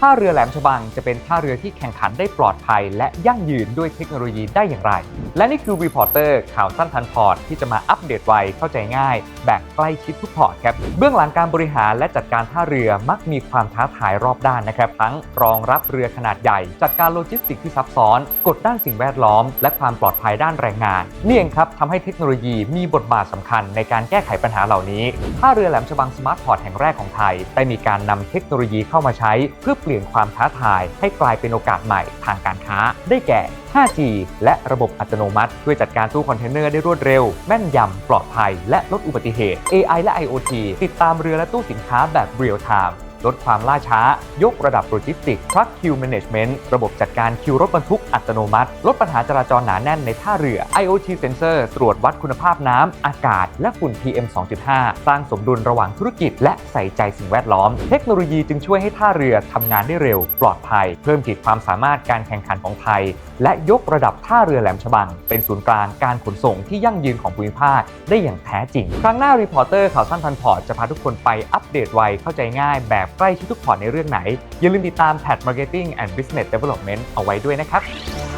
ท่าเรือแหลมฉบังจะเป็นท่าเรือที่แข่งขันได้ปลอดภัย และยั่งยืนด้วยเทคโนโลยีได้อย่างไร และนี่คือรีพอร์เตอร์ข่าวสั้นทันพอร์ตที่จะมาอัปเดตไวเข้าใจง่าย แบบใกล้ชิดทุกพอร์ตครับ เบื้องหลังการบริหารและจัดการท่าเรือมักมีความท้าทายรอบด้านนะครับ ทั้งรองรับเรือขนาดใหญ่ จัดการโลจิสติกส์ที่ซับซ้อนกฎด้านสิ่งแวดล้อม และความปลอดภัยด้านแรงงานนี่เองครับทำให้เทคโนโลยีมีบทบาทสำคัญในการแก้ไขปัญหาเหล่านี้ท่าเรือแหลมฉบังสมาร์ทพอร์ตแห่งแรกของไทยได้มีการนำเทคโนโลยีเข้ามาใช้เพื่อปลี่ยนความท้าทาย ให้กลายเป็นโอกาสใหม่ทางการค้า ได้แก่ 5G และระบบอัตโนมัติ ช่วยจัดการตู้คอนเทนเนอร์ได้รวดเร็ว แม่นยำ ปลอดภัย และลดอุบัติเหตุ AI และ IoT ติดตามเรือและตู้สินค้าแบบเรียลไทม์ ลดความล่าช้า ยกระดับโลจิสติกส์ Truck Queue Management ระบบจัดการคิวรถบรรทุกอัตโนมัติ ลดปัญหาจราจรหนาแน่นในท่าเรือ IoT Sensor ตรวจวัดคุณภาพน้ำ อากาศ และฝุ่น PM 2.5 สร้างสมดุลระหว่างธุรกิจ และใส่ใจสิ่งแวดล้อม เทคโนโลยีจึงช่วยให้ท่าเรือทำงานได้เร็ว ปลอดภัย เพิ่มขีดความสามารถการแข่งขันของไทย และยกระดับท่าเรือแหลมฉบัง เป็นศูนย์กลางการขนส่งที่ยั่งยืนของภูมิภาคได้อย่างแท้จริง ครั้งหน้ารีพอร์เตอร์ข่าวสั้นทันพอร์ตจะพาทุกคนไปอัปเดตไวเข้าใจง่ายแบบใกล้ชิดทุกพอร์ตในเรื่องไหน อย่าลืมติดตามแพท Marketing and Business Development เอาไว้ด้วยนะครับ